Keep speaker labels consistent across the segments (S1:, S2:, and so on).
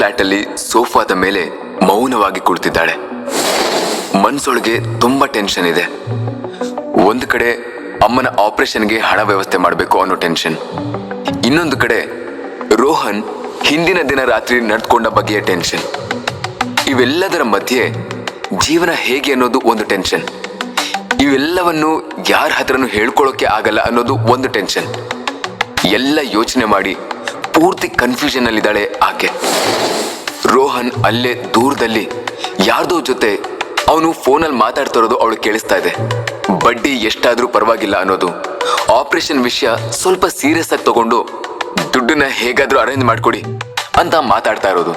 S1: ಫ್ಲಾಟಲ್ಲಿ ಸೋಫಾದ ಮೇಲೆ ಮೌನವಾಗಿ ಕುಳಿತಿದ್ದಾಳೆ. ಮನ್ಸೊಳಗೆ ತುಂಬಾ ಟೆನ್ಷನ್ ಇದೆ. ಒಂದು ಕಡೆ ಅಮ್ಮನ ಆಪರೇಷನ್ಗೆ ಹಣ ವ್ಯವಸ್ಥೆ ಮಾಡಬೇಕು ಅನ್ನೋ ಟೆನ್ಷನ್ ಇನ್ನೊಂದು ಕಡೆ ರೋಹನ್ ಹಿಂದಿನ ದಿನ ರಾತ್ರಿ ನಡ್ಕೊಂಡ ಬಗೆಯ ಟೆನ್ಷನ್ ಇವೆಲ್ಲದರ ಮಧ್ಯೆ ಜೀವನ ಹೇಗೆ ಅನ್ನೋದು ಒಂದು ಟೆನ್ಷನ್ ಇವೆಲ್ಲವನ್ನು ಯಾರ ಹತ್ರನೂ ಹೇಳ್ಕೊಳ್ಳೋಕೆ ಆಗಲ್ಲ ಅನ್ನೋದು ಒಂದು ಟೆನ್ಷನ್ ಎಲ್ಲ ಯೋಚನೆ ಮಾಡಿ ಪೂರ್ತಿ ಕನ್ಫ್ಯೂಷನ್ ಅಲ್ಲಿದ್ದಾಳೆ ಆಕೆ. ರೋಹನ್ ಅಲ್ಲೇ ದೂರದಲ್ಲಿ ಯಾರ್ದೋ ಜೊತೆ ಅವನು ಫೋನಲ್ಲಿ ಮಾತಾಡ್ತಾ ಇರೋದು ಅವಳು ಕೇಳಿಸ್ತಾ ಇದೆ. ಬಡ್ಡಿ ಎಷ್ಟಾದ್ರೂ ಪರವಾಗಿಲ್ಲ ಅನ್ನೋದು. ಆಪರೇಷನ್ ವಿಷಯ ಸ್ವಲ್ಪ ಸೀರಿಯಸ್ ಆಗಿ ತಗೊಂಡು ದುಡ್ಡನ್ನ ಹೇಗಾದ್ರೂ ಅರೇಂಜ್ ಮಾಡ್ಕೊಡಿ ಅಂತ ಮಾತಾಡ್ತಾ ಇರೋದು.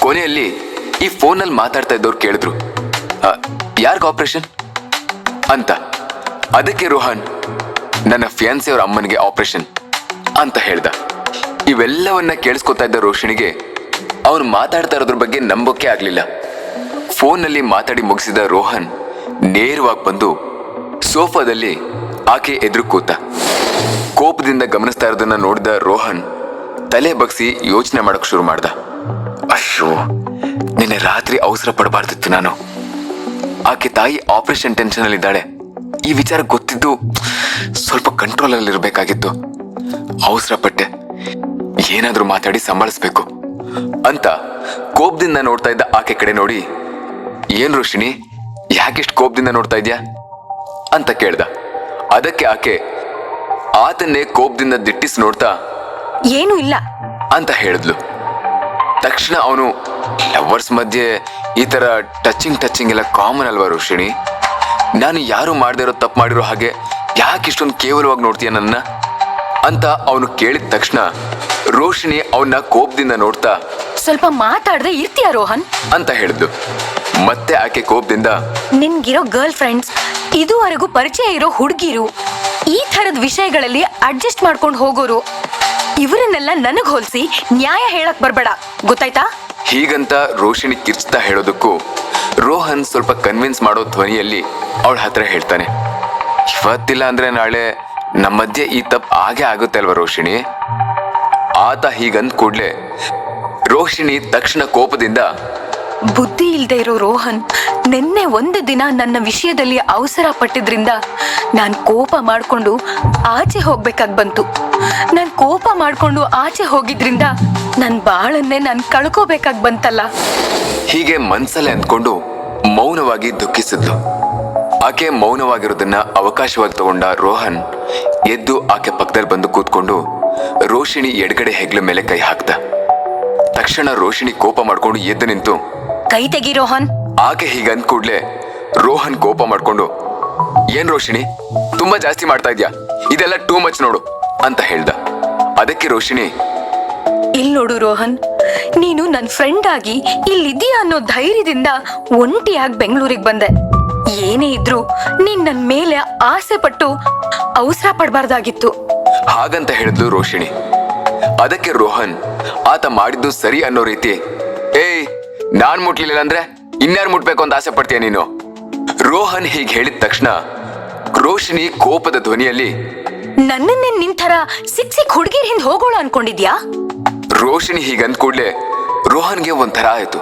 S1: ಕೊನೆಯಲ್ಲಿ ಈ ಫೋನಲ್ಲಿ ಮಾತಾಡ್ತಾ ಇದ್ದವ್ರು ಕೇಳಿದ್ರು ಯಾರಿಗೆ ಆಪರೇಷನ್? ಅಂತ. ಅದಕ್ಕೆ ರೋಹನ್, ನನ್ನ ಫಿಯಾನ್ಸಿ ಅವ್ರ ಅಮ್ಮನಿಗೆ ಆಪರೇಷನ್, ಅಂತ ಹೇಳ್ದ. ಇವೆಲ್ಲವನ್ನ ಕೇಳಿಸ್ಕೊತಾ ಇದ್ದ ರೋಷಿಣಿಗೆ ಅವನು ಮಾತಾಡ್ತಾ ಇರೋದ್ರ ಬಗ್ಗೆ ನಂಬೋಕೆ ಆಗ್ಲಿಲ್ಲ. ಫೋನ್ನಲ್ಲಿ ಮಾತಾಡಿ ಮುಗಿಸಿದ ರೋಹನ್ ನೇರವಾಗಿ ಬಂದು ಸೋಫಾದಲ್ಲಿ ಆಕೆ ಎದುರು ಕೂತ ಕೋಪದಿಂದ ಗಮನಿಸ್ತಾ ಇರೋದನ್ನ ನೋಡಿದ ರೋಹನ್ ತಲೆ ಬಗ್ಸಿ ಯೋಚನೆ ಮಾಡಕ್ ಶುರು ಮಾಡ್ದ. ಅಶ್ಯೋ ನಿನ್ನೆ ರಾತ್ರಿ ಅವಸರ ಪಡಬಾರ್ದಿತ್ತು ನಾನು. ಆಕೆ ತಾಯಿ ಆಪರೇಷನ್ ಟೆನ್ಷನ್ ಇದ್ದಾಳೆ. ಈ ವಿಚಾರ ಗೊತ್ತಿದ್ದು ಸ್ವಲ್ಪ ಕಂಟ್ರೋಲ್ ಅಲ್ಲಿ ಇರಬೇಕಾಗಿತ್ತು ಅವಸರ ಪಟ್ಟೆ. ಏನಾದ್ರೂ ಮಾತಾಡಿ ಸಂಭಾಳಿಸ್ಬೇಕು. ಅಂತ ಕೋಪದಿಂದ ನೋಡ್ತಾ ಇದ್ದ ಆಕೆ ಕಡೆ ನೋಡಿ ಏನ್ ರೋಷಿಣಿ ಯಾಕಿಷ್ಟು ಕೋಪದಿಂದ ನೋಡ್ತಾ ಇದ್ಯಾ? ಅಂತ ಕೇಳ್ದ. ಅದಕ್ಕೆ ಆಕೆ ಆತನ್ನೇ ಕೋಪದಿಂದ ದಿಟ್ಟಿಸಿ ನೋಡ್ತಾ
S2: ಏನೂ ಇಲ್ಲ.
S1: ಅಂತ ಹೇಳಿದ್ಲು. ತಕ್ಷಣ ಅವನು ಲವರ್ಸ್ ಮಧ್ಯೆ ಈ ತರ ಟಚಿಂಗ್ ಟಚಿಂಗ್ ಎಲ್ಲ ಕಾಮನ್ ಅಲ್ವಾ ರೋಷಿಣಿ? ನಾನು ಯಾರು ಮಾಡದೇ ಇರೋ ತಪ್ಪು ಮಾಡಿರೋ ಹಾಗೆ ಯಾಕೆ ಇಷ್ಟೊಂದು ಕೇವಲವಾಗಿ ನೋಡ್ತೀಯ ನನ್ನ? ಅಂತ ಅವನು ಕೇಳಿದ ತಕ್ಷಣ ರೋಷಿಣಿ ಅವನ್ನ ಕೋಪದಿಂದ ನೋಡ್ತಾ
S2: ಸ್ವಲ್ಪ ಮಾತಾಡದೆ ಇರ್ತೀಯ ರೋಹನ್?
S1: ಅಂತ ಹೇಳಿದ್ದು. ಮತ್ತೆ ಆಕೆ ಕೋಪದಿಂದ
S2: ನಿನ್ಗಿರೋ ಗರ್ಲ್ ಫ್ರೆಂಡ್ಸ್ ಇದುವರೆಗೂ ಪರಿಚಯ ಇರೋ ಹುಡುಗಿರು ಈ ಥರದ ವಿಷಯಗಳಲ್ಲಿ ಅಡ್ಜಸ್ಟ್ ಮಾಡ್ಕೊಂಡು ಹೋಗೋರು ಇವರನ್ನೆಲ್ಲ ನನಗ್ ಹೋಲಿಸಿ ನ್ಯಾಯ ಹೇಳಕ್ ಬರ್ಬೇಡ. ಗೊತ್ತಾಯ್ತಾ?
S1: ಹೀಗಂತ ರೋಷಿಣಿ ಕಿರ್ಚ್ತಾ ಹೇಳೋದಕ್ಕೂ ರೋಹನ್ ಸ್ವಲ್ಪ ಕನ್ವಿನ್ಸ್ ಮಾಡೋ ಧ್ವನಿಯಲ್ಲಿ ಅವಳ ಹತ್ರ ಹೇಳ್ತಾನೆ. ಇವತ್ತಿಲ್ಲ ಅಂದ್ರೆ ನಾಳೆ ನಮ್ಮ ಮಧ್ಯೆ ಈ ತಪ್ಪು ಆಗೇ ಆಗುತ್ತೆ ಅಲ್ವಾ ರೋಷಿಣಿ? ಆತ ಹೀಗಂದ್ ಕೂಡ್ಲೆ ರೋಹಿಣಿ ತಕ್ಷಣ ಕೋಪದಿಂದ
S2: ಬುದ್ಧಿ ಇಲ್ದೇ ಇರೋ ರೋಹನ್ ನಿನ್ನೆ ಒಂದು ದಿನ ನನ್ನ ವಿಷಯದಲ್ಲಿ ಅವಸರ ಪಟ್ಟಿದ್ರಿಂದ ನಾನ್ ಕೋಪ ಮಾಡ್ಕೊಂಡು ಆಚೆ ಹೋಗ್ಬೇಕಾಗ್ ಬಂತು. ನಾನು ಕೋಪ ಮಾಡ್ಕೊಂಡು ಆಚೆ ಹೋಗಿದ್ರಿಂದ ನನ್ ಬಾಳನ್ನೇ ನಾನ್ ಕಳ್ಕೋಬೇಕಾಗ್ ಬಂತಲ್ಲ.
S1: ಹೀಗೆ ಮನ್ಸಲ್ಲೇ ಅಂದ್ಕೊಂಡು ಮೌನವಾಗಿ ದುಃಖಿಸಿದ್ಲು. ಆಕೆ ಮೌನವಾಗಿರೋದನ್ನ ಅವಕಾಶವಾಗಿ ತಗೊಂಡ ರೋಹನ್ ಎದ್ದು ಆಕೆ ಪಕ್ಕದಲ್ಲಿ ಬಂದು ಕೂತ್ಕೊಂಡು ರೋಷಿಣಿ ಎಡಗಡೆ ಹೆಗ್ಲ ಮೇಲೆ ಕೈ ಹಾಕ್ದ. ತಕ್ಷಣ ರೋಷಿಣಿ ಕೋಪ ಮಾಡ್ಕೊಂಡು ಎದ್ದು ನಿಂತು.
S2: ಕೈ ತೆಗಿ ರೋಹನ್.
S1: ಆಕೆ ಹೀಗಂದ್ ಅಂದ್ ಕೂಡ್ಲೆ ರೋಹನ್ ಕೋಪ ಮಾಡ್ಕೊಂಡು ಏನ್ ರೋಷಿಣಿ ತುಂಬಾ ಜಾಸ್ತಿ ಮಾಡ್ತಾ ಇದ್ಯಾ? ಇದೆಲ್ಲ ಟೂ ಮಚ್ ನೋಡು ಅಂತ ಹೇಳ್ದ. ಅದಕ್ಕೆ ರೋಷಿಣಿ
S2: ಇಲ್ ನೋಡು ರೋಹನ್ ನೀನು ನನ್ ಫ್ರೆಂಡ್ ಆಗಿ ಇಲ್ಲಿದ್ದೀಯಾ ಅನ್ನೋ ಧೈರ್ಯದಿಂದ ಒಂಟಿಯಾಗಿ ಬೆಂಗಳೂರಿಗೆ ಬಂದೆ. ಏನೇ ಇದ್ರೂ ನೀನ್ ನನ್ ಮೇಲೆ ಆಸೆ ಪಟ್ಟು ಅವಸರ ಪಡ್ಬಾರ್ದಾಗಿತ್ತು.
S1: ಹಾಗಂತ ಹೇಳಿದ್ಲು ರೋಷಿಣಿ. ಅದಕ್ಕೆ ರೋಹನ್ ಆತ ಮಾಡಿದ್ದು ಸರಿ ಅನ್ನೋ ರೀತಿ ಏಯ್ ನಾನ್ ಮುಟ್ಲಿಲ್ಲ ಅಂದ್ರೆ ಇನ್ಯಾರು ಮುಟ್ಬೇಕು ಅಂತ ಆಸೆ ಪಡ್ತೀಯ ನೀನು? ರೋಹನ್ ಹೀಗೆ ಹೇಳಿದ ತಕ್ಷಣ ರೋಷಿಣಿ ಕೋಪದ ಧ್ವನಿಯಲ್ಲಿ
S2: ನನ್ನನ್ನೇ ನಿನ್ ಥರ ಸಿಕ್ ಸಿಕ್ ಹುಡುಗಿರ್ ಹಿಂದ್ ಹೋಗೋಳು ಅನ್ಕೊಂಡಿದ್ಯಾ?
S1: ರೋಷಿಣಿ ಹೀಗಂದ್ ಕೂಡ್ಲೆ ರೋಹನ್ಗೆ ಒಂಥರ ಆಯ್ತು.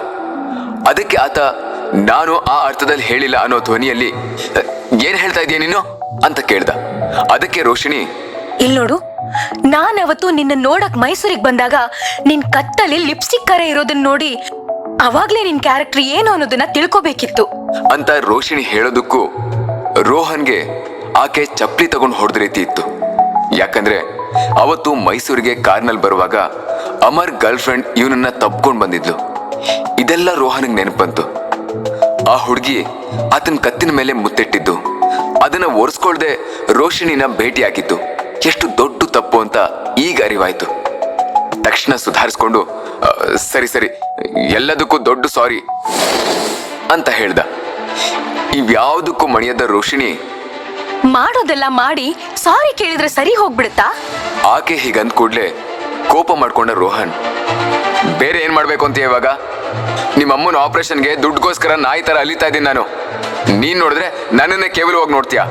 S1: ಅದಕ್ಕೆ ಆತ ನಾನು ಆ ಅರ್ಥದಲ್ಲಿ ಹೇಳಿಲ್ಲ ಅನ್ನೋ ಧ್ವನಿಯಲ್ಲಿ ಏನ್ ಹೇಳ್ತಾ ಇದೀಯ ನೀನು? ಅಂತ ಕೇಳ್ದ. ಅದಕ್ಕೆ ರೋಷಿಣಿ
S2: ಇಲ್ ನೋಡು ನಾನ್ ಅವತ್ತು ನಿನ್ನ ನೋಡಕ್ ಮೈಸೂರಿಗೆ ಬಂದಾಗ ನಿನ್ ಕತ್ತಲ್ಲಿ ಲಿಪ್ಸ್ಟಿಕ್ ಕರೆ ಇರೋದನ್ನ ನೋಡಿ ಅವಾಗ್ಲೇ ನಿನ್ ಕ್ಯಾರೆಕ್ಟರ್ ಏನು ಅನ್ನೋದನ್ನ ತಿಳ್ಕೊಬೇಕಿತ್ತು.
S1: ಅಂತ ರೋಷಿಣಿ ಹೇಳೋದಕ್ಕೂ ರೋಹನ್ಗೆ ಆಕೆ ಚಪ್ಪಲಿ ತಗೊಂಡು ಹೊಡೆದ ರೀತಿ ಇತ್ತು. ಯಾಕಂದ್ರೆ ಅವತ್ತು ಮೈಸೂರಿಗೆ ಕಾರ್ನಲ್ಲಿ ಬರುವಾಗ ಅಮರ್ ಗರ್ಲ್ ಫ್ರೆಂಡ್ ಇವನನ್ನ ಬಂದಿದ್ಲು. ಇದೆಲ್ಲ ರೋಹನ್ಗೆ ನೆನಪು ಬಂತು. ಆ ಹುಡುಗಿ ಆತನ ಕತ್ತಿನ ಮೇಲೆ ಮುತ್ತಿಟ್ಟಿದ್ದು. ಅದನ್ನ ಒರೆಸ್ಕೊಳ್ದೆ ರೋಷಿಣಿನ ಭೇಟಿಯಾಗಿದ್ದು ಎಷ್ಟು ದೊಡ್ಡ ತಪ್ಪು ಅಂತ ಈಗ ಅರಿವಾಯ್ತು. ತಕ್ಷಣ ಸುಧಾರಿಸ್ಕೊಂಡು ಸರಿ ಸರಿ ಎಲ್ಲದಕ್ಕೂ ದೊಡ್ಡ ಸಾರಿ ಅಂತ ಹೇಳ್ದ. ಇವ್ಯಾವುದಕ್ಕೂ ಮಣಿಯದ ರೋಷಿಣಿ.
S2: ಮಾಡೋದೆಲ್ಲ ಮಾಡಿ ಸಾರಿ ಕೇಳಿದ್ರೆ ಸರಿ ಹೋಗ್ಬಿಡುತ್ತಾ?
S1: ಆಕೆ ಹೀಗಂದ್ ಕೂಡ್ಲೆ ಕೋಪ ಮಾಡ್ಕೊಂಡ ರೋಹನ್. ಬೇರೆ ಏನ್ ಮಾಡ್ಬೇಕು ಅಂತ ಇವಾಗ? ನಿಮ್ಮಮ್ಮನ ಆಪರೇಷನ್ಗೆ ದುಡ್ಡುಗೋಸ್ಕರ ನಾಯಿ ತರ ಅಲಿತಾ ಇದ್ದೀನಿ ನಾನು. ನೀನ್ ನೋಡಿದ್ರೆ ನನ್ನನ್ನೇ ಕೇವಲವಾಗಿ ನೋಡ್ತೀಯ.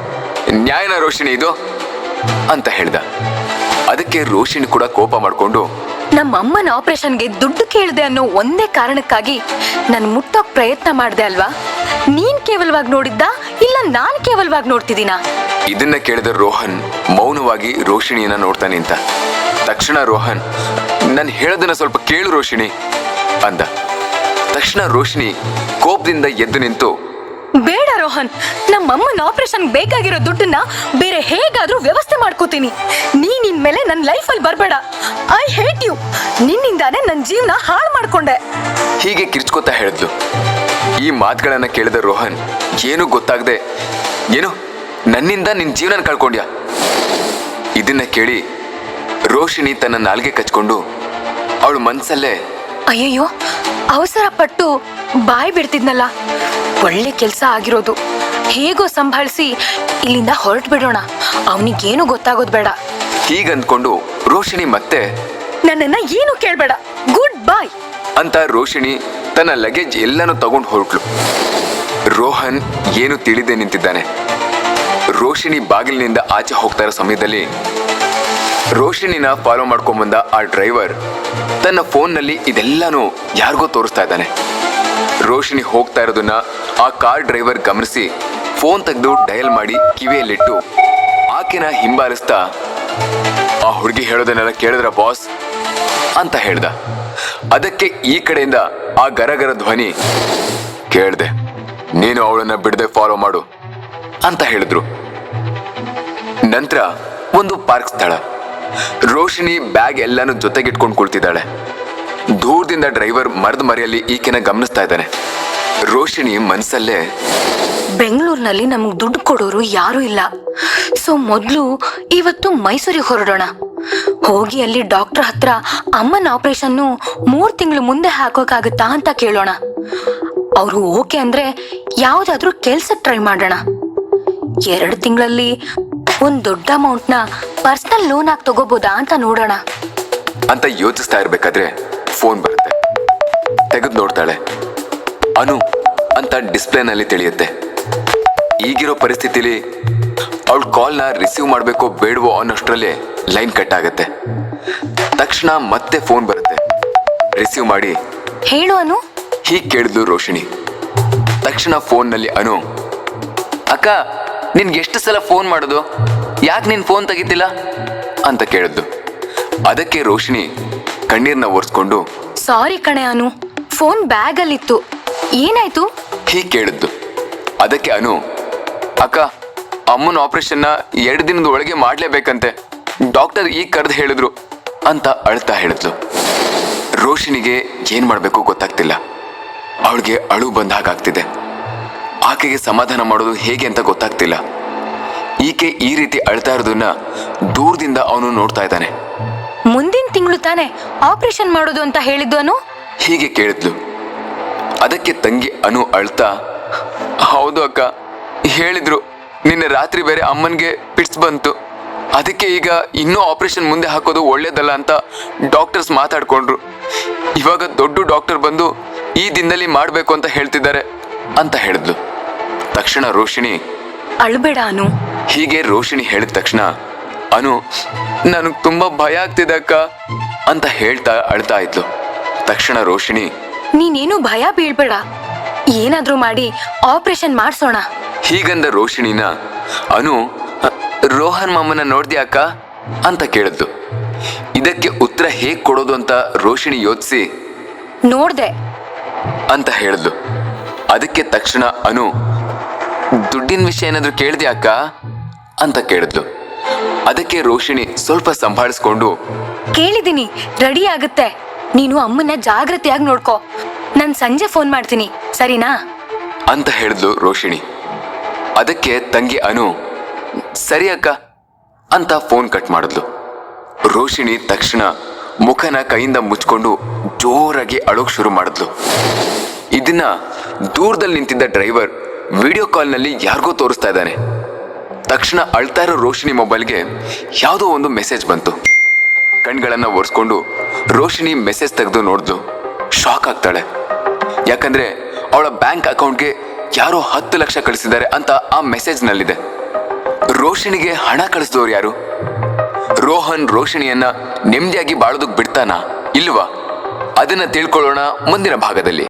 S1: ನ್ಯಾಯನ ರೋಷಿಣಿ ಇದು. ಅಂತ ಹೇಳ್ದ. ಅದಕ್ಕೆ ರೋಷಿಣಿ ಕೂಡ ಕೋಪ ಮಾಡ್ಕೊಂಡು
S2: ನಮ್ಮ ಅಮ್ಮನ ಆಪರೇಷನ್ಗೆ ದುಡ್ಡು ಕೇಳಿದೆ ಅನ್ನೋ ಒಂದೇ ಕಾರಣಕ್ಕಾಗಿ ನಾನು ಮುಟ್ಟೋಕ್ ಪ್ರಯತ್ನ ಮಾಡ್ದೆ ಅಲ್ವಾ? ನೀನ್ ಕೇವಲವಾಗಿ ನೋಡಿದ್ದ ಇಲ್ಲ ನಾನ್ ಕೇವಲವಾಗಿ ನೋಡ್ತಿದ್ದೀನ?
S1: ಇದನ್ನ ಕೇಳಿದ ರೋಹನ್ ಮೌನವಾಗಿ ರೋಷಿಣಿಯನ್ನ ನೋಡ್ತಾನೆ ಅಂತ. ತಕ್ಷಣ ರೋಹನ್ ನಾನು ಹೇಳೋದನ್ನ ಸ್ವಲ್ಪ ಕೇಳು ರೋಷಿಣಿ ಅಂದ. ತಕ್ಷಣ ರೋಷಿಣಿ ಕೋಪದಿಂದ ಎದ್ದು ನಿಂತು
S2: ಬೇಡ ರೋಹನ್ ನಮ್ಮಮ್ಮನ ಆಪರೇಷನ್ ಬೇಕಾಗಿರೋ ದುಡ್ಡನ್ನ ಬೇರೆ ಹೇಗಾದ್ರೂ ವ್ಯವಸ್ಥೆ ಮಾಡ್ಕೋತೀನಿ. ನೀನ್ ನನ್ ನನ್ನ ಅಲ್ಲಿ ಬರಬೇಡ. ಐ ಹೇಟ್ ಯು ನಿನ್ನಿಂದಾನೇ ನನ್ನ ಜೀವನ ಹಾಳು ಮಾಡ್ಕೊಂಡೆ.
S1: ಹೀಗೆ ಕಿರ್ಚ್ಕೋತಾ ಹೇಳಿದ್ಲು. ಈ ಮಾತುಗಳನ್ನ ಕೇಳಿದ ರೋಹನ್ ಏನು ಗೊತ್ತಾಗದೆ ಏನು? ನನ್ನಿಂದ ನಿನ್ ಜೀವನ ಕಳ್ಕೊಂಡ್ಯ? ಇದನ್ನ ಕೇಳಿ ರೋಷಿಣಿ ತನ್ನ ನಾಲ್ಗೆ ಕಚ್ಕೊಂಡು ಅವಳು ಮನ್ಸಲ್ಲೇ
S2: ಅಯ್ಯಯ್ಯೋ ಅವಸರ ಪಟ್ಟು ಬಾಯಿ ಬಿಡ್ತಿದ್ನಲ್ಲ. ಒಳ್ಳೆ ಕೆಲಸ ಆಗಿರೋದು. ಹೇಗೋ ಸಂಭಾಳಿಸಿ ಇಲ್ಲಿಂದ ಹೊರಟು ಬಿಡೋಣ ಅವನಿಗೇನು ಗೊತ್ತಾಗೋದು ಬೇಡ.
S1: ಹೀಗಂದ್ಕೊಂಡು ರೋಷಿಣಿ ಮತ್ತೆ
S2: ನನ್ನನ್ನ ಏನು ಕೇಳಬೇಡ. ಗುಡ್ ಬಾಯ್
S1: ಅಂತ ರೋಷಿಣಿ ತನ್ನ ಲಗೇಜ್ ಎಲ್ಲನೂ ತಗೊಂಡು ಹೊರಟ್ಲು. ರೋಹನ್ ಏನು ತಿಳಿದೇ ನಿಂತಿದ್ದಾನೆ. ರೋಷಿಣಿ ಬಾಗಿಲಿನಿಂದ ಆಚೆ ಹೋಗ್ತಾ ಇರೋ ಸಮಯದಲ್ಲಿ ರೋಷಿಣಿನ ಫಾಲೋ ಮಾಡ್ಕೊಂಬಂದ ಆ ಡ್ರೈವರ್ ತನ್ನ ಫೋನ್ನಲ್ಲಿ ಇದೆಲ್ಲಾನು ಯಾರಿಗೋ ತೋರಿಸ್ತಾ ಇದ್ದಾನೆ. ರೋಹಿಣಿ ಹೋಗ್ತಾ ಇರೋದನ್ನ ಆ ಕಾರ್ ಡ್ರೈವರ್ ಗಮನಿಸಿ ಫೋನ್ ತೆಗೆದು ಡಯಲ್ ಮಾಡಿ ಕಿವಿಯಲ್ಲಿಟ್ಟು, ಆಕೆನ ಹಿಂಬಾಲಿಸ್ತಾ ಆ ಹುಡುಗಿ ಹೇಳೋದನ್ನೆಲ್ಲ ಕೇಳಿದ್ರ ಬಾಸ್? ಅಂತ ಹೇಳ್ದ. ಅದಕ್ಕೆ ಈ ಕಡೆಯಿಂದ ಆ ಗರಗರ ಧ್ವನಿ ಕೇಳ್ದೆ, ನೀನು ಅವಳನ್ನ ಬಿಡದೆ ಫಾಲೋ ಮಾಡು ಅಂತ ಹೇಳಿದ್ರು. ನಂತರ ಒಂದು ಪಾರ್ಕ್ ಸ್ಥಳ. ರೋಶಿನಿ ಬ್ಯಾಗ್ ಎಲ್ಲಾನು ಜೊತೆಗಿಟ್ಕೊಂಡು ಕುಳ್ತಿದ್ದಾಳೆ. ದೂರದಿಂದ ಡ್ರೈವರ್ ಮರದ ಮರೆಯಲ್ಲಿ ಈಕೆನ ಗಮನಿಸ್ತಾ ಇದ್ದಾನೆ. ರೋಷಿಣಿ ಮನ್ಸಲ್ಲೇ
S2: ಬೆಂಗಳೂರಿನಲ್ಲಿ ನಮ್ಗೆ ದುಡ್ಡು ಕೊಡೋರು ಯಾರು ಇಲ್ಲ. ಸೊ ಮೊದಲು ಇವತ್ತು ಮೈಸೂರಿಗೆ ಹೊರಡೋಣ. ಹೋಗಿ ಅಲ್ಲಿ ಡಾಕ್ಟರ್ ಹತ್ರ ಅಮ್ಮನ ಆಪರೇಷನ್ನು ಮೂರು ತಿಂಗಳು ಮುಂದೆ ಹಾಕೋಕಾಗುತ್ತಾ ಅಂತ ಕೇಳೋಣ. ಅವರು ಓಕೆ ಅಂದ್ರೆ ಯಾವ್ದಾದ್ರೂ ಕೆಲ್ಸಕ್ಕೆ ಟ್ರೈ ಮಾಡೋಣ. ಎರಡು ತಿಂಗಳಲ್ಲಿ ಒಂದು ದೊಡ್ಡ ಅಮೌಂಟ್ನ ಪರ್ಸನಲ್ ಲೋನ್ ಆಗಿ ತಗೋಬೋದಾ ಅಂತ ನೋಡೋಣ.
S1: ಅಂತ ಯೋಚಿಸ್ತಾ ಇರ್ಬೇಕಾದ್ರೆ ಫೋನ್ ಬರುತ್ತೆ. ತೆಗೆದು ನೋಡ್ತಾಳೆ. ಅನು ಅಂತ ಡಿಸ್ಪ್ಲೇನಲ್ಲಿ ತಿಳಿಯುತ್ತೆ. ಈಗಿರೋ ಪರಿಸ್ಥಿತಿಲಿ ಅವಳ ಕಾಲ್ನ ರಿಸೀವ್ ಮಾಡಬೇಕೋ ಬೇಡವೋ ಅನ್ನೋಷ್ಟರಲ್ಲಿ ಲೈನ್ ಕಟ್ ಆಗುತ್ತೆ. ತಕ್ಷಣ ಮತ್ತೆ ಫೋನ್ ಬರುತ್ತೆ. ರಿಸೀವ್ ಮಾಡಿ
S2: ಹೇಳು ಅನು.
S1: ಹೀಗೆ ಕೇಳಿದ್ಲು ರೋಷಿಣಿ. ತಕ್ಷಣ ಫೋನ್ನಲ್ಲಿ ಅನು ಅಕ್ಕ ನಿನ್ಗೆ ಎಷ್ಟು ಸಲ ಫೋನ್ ಮಾಡೋದು? ಯಾಕೆ ನೀನು ಫೋನ್ ತೆಗಿತಿಲ್ಲ? ಅಂತ ಕೇಳಿದ್ದು ಅದಕ್ಕೆ ರೋಶಿಣಿ ಕಣ್ಣೀರ್ನ ಒರೆಸ್ಕೊಂಡು
S2: ಸಾರಿ ಕಣೆ ಅನು ಫೋನ್ ಬ್ಯಾಗ್ ಅಲ್ಲಿತ್ತು ಏನಾಯ್ತು?
S1: ಹೀಗೆ ಕೇಳಿದ್ದು. ಅದಕ್ಕೆ ಅನು ಅಕ್ಕ ಅಮ್ಮನ ಆಪರೇಷನ್ನ ಎರಡು ದಿನದ ಒಳಗೆ ಮಾಡಲೇಬೇಕಂತೆ. ಡಾಕ್ಟರ್ ಈಗ ಕರೆದು ಹೇಳಿದ್ರು ಅಂತ ಅಳ್ತಾ ಹೇಳಿದ್ಲು. ರೋಷಿನಿಗೆ ಏನ್ ಮಾಡಬೇಕು ಗೊತ್ತಾಗ್ತಿಲ್ಲ. ಅವಳಿಗೆ ಅಳು ಬಂದ ಹಾಗಾಗ್ತಿದೆ ಆಕೆಗೆ ಸಮಾಧಾನ ಮಾಡೋದು ಹೇಗೆ ಅಂತ ಗೊತ್ತಾಗ್ತಿಲ್ಲ. ಈಕೆ ಈ ರೀತಿ ಅಳ್ತಾ ಇರೋದನ್ನ ದೂರದಿಂದ ಅವನು ನೋಡ್ತಾ ಇದ್ದಾನೆ.
S2: ಮುಂದಿನ ತಿಂಗಳು ತಾನೆ ಆಪರೇಷನ್ ಮಾಡೋದು ಅಂತ ಹೇಳಿದ್ದು ಅನು?
S1: ಹೀಗೆ ಕೇಳಿದ್ಲು. ಅದಕ್ಕೆ ತಂಗಿ ಅನು ಅಳ್ತಾ ಹೌದು ಅಕ್ಕ ಹೇಳಿದ್ರು ನಿನ್ನೆ ರಾತ್ರಿ ಬೇರೆ ಅಮ್ಮನ್ಗೆ ಪಿಟ್ಸ್ ಬಂತು. ಅದಕ್ಕೆ ಈಗ ಇನ್ನೂ ಆಪರೇಷನ್ ಮುಂದೆ ಹಾಕೋದು ಒಳ್ಳೇದಲ್ಲ ಅಂತ ಡಾಕ್ಟರ್ಸ್ ಮಾತಾಡ್ಕೊಂಡ್ರು. ಇವಾಗ ದೊಡ್ಡ ಡಾಕ್ಟರ್ ಬಂದು ಈ ದಿನದಲ್ಲಿ ಮಾಡಬೇಕು ಅಂತ ಹೇಳ್ತಿದ್ದಾರೆ ಅಂತ ಹೇಳಿದ್ಲು. ತಕ್ಷಣ ರೋಷಿಣಿ
S2: ಅಳ್ಬೇಡ ಅನು.
S1: ಹೀಗೆ ರೋಷಿಣಿ ಹೇಳಿದ ತಕ್ಷಣ ಅನು ನನಗೆ ತುಂಬಾ ಭಯ ಆಗ್ತಿದೆ ಅಕ್ಕ ಅಂತ ಹೇಳ್ತಾ ಅಳ್ತಾ ಇದ್ಲು. ತಕ್ಷಣ ರೋಷಿಣಿ
S2: ನೀನೇನು ಭಯ ಬೀಳ್ಬೇಡ. ಏನಾದ್ರೂ ಮಾಡಿ ಆಪರೇಷನ್ ಮಾಡಿಸೋಣ.
S1: ಹೀಗಂದ ರೋಷಿಣಿನ ಅನು "ಅ, ರೋಹನ್ ಮಾಮನ ನೋಡ್ದೆ ಅಕ್ಕ ಅಂತ ಕೇಳಿದ್ಲು. ಇದಕ್ಕೆ ಉತ್ತರ ಹೇಗ್ ಕೊಡೋದು ಅಂತ ರೋಷಿಣಿ ಯೋಚಿಸಿ
S2: ನೋಡ್ದೆ.
S1: ಅಂತ ಹೇಳಿದ್ಲು. ಅದಕ್ಕೆ ತಕ್ಷಣ ಅನು ದುಡ್ಡಿನ ವಿಷಯ ಏನಾದ್ರೂ ಕೇಳ್ದೆ ಅಕ್ಕ ಅಂತ ಕೇಳಿದ್ಲು. ಅದಕ್ಕೆ ರೋಷಿಣಿ ಸ್ವಲ್ಪ ಸಂಭಾಳಿಸ್ಕೊಂಡು
S2: ಕೇಳಿದೀನಿ ರೆಡಿ ಆಗುತ್ತೆ. ನೀನು ಅಮ್ಮನ್ನ ಜಾಗ್ರತೆಯಾಗಿ ನೋಡ್ಕೋ. ನಾನು ಸಂಜೆ ಫೋನ್ ಮಾಡ್ತೀನಿ ಸರಿನಾ?
S1: ಅಂತ ಹೇಳಿದ್ಲು ರೋಷಿಣಿ. ಅದಕ್ಕೆ ತಂಗಿ ಅನು ಸರಿ ಅಕ್ಕ ಅಂತ ಫೋನ್ ಕಟ್ ಮಾಡಿದ್ಲು. ರೋಷಿಣಿ ತಕ್ಷಣ ಮುಖನ ಕೈಯಿಂದ ಮುಚ್ಕೊಂಡು ಜೋರಾಗಿ ಅಳೋಕ್ ಶುರು ಮಾಡಿದ್ಲು. ಇದನ್ನ ದೂರದಲ್ಲಿ ನಿಂತಿದ್ದ ಡ್ರೈವರ್ ವಿಡಿಯೋ ಕಾಲ್ನಲ್ಲಿ ಯಾರಿಗೋ ತೋರಿಸ್ತಾ ಇದ್ದಾನೆ. ತಕ್ಷಣ ಅಳ್ತಾ ಇರೋ ರೋಷಿಣಿ ಮೊಬೈಲ್ಗೆ ಯಾವುದೋ ಒಂದು ಮೆಸೇಜ್ ಬಂತು. ಕಣ್ಗಳನ್ನು ಒರೆಸ್ಕೊಂಡು ರೋಶಿನಿ ಮೆಸೇಜ್ ತೆಗೆದು ನೋಡಿದ್ಲು ಶಾಕ್ ಆಗ್ತಾಳೆ. ಯಾಕಂದ್ರೆ ಅವಳ ಬ್ಯಾಂಕ್ ಅಕೌಂಟ್ಗೆ ಯಾರೋ ಹತ್ತು ಲಕ್ಷ ಕಳಿಸಿದ್ದಾರೆ ಅಂತ ಆ ಮೆಸೇಜ್ನಲ್ಲಿದೆ. ರೋಶಿನಿಗೆ ಹಣ ಕಳಿಸಿದವರು ಯಾರು? ರೋಹನ್ ರೋಷಿಣಿಯನ್ನ ನೆಮ್ಮದಿಯಾಗಿ ಬಾಳೋದಕ್ಕೆ ಬಿಡ್ತಾನಾ ಇಲ್ವಾ? ಅದನ್ನ ತಿಳ್ಕೊಳ್ಳೋಣ ಮುಂದಿನ ಭಾಗದಲ್ಲಿ.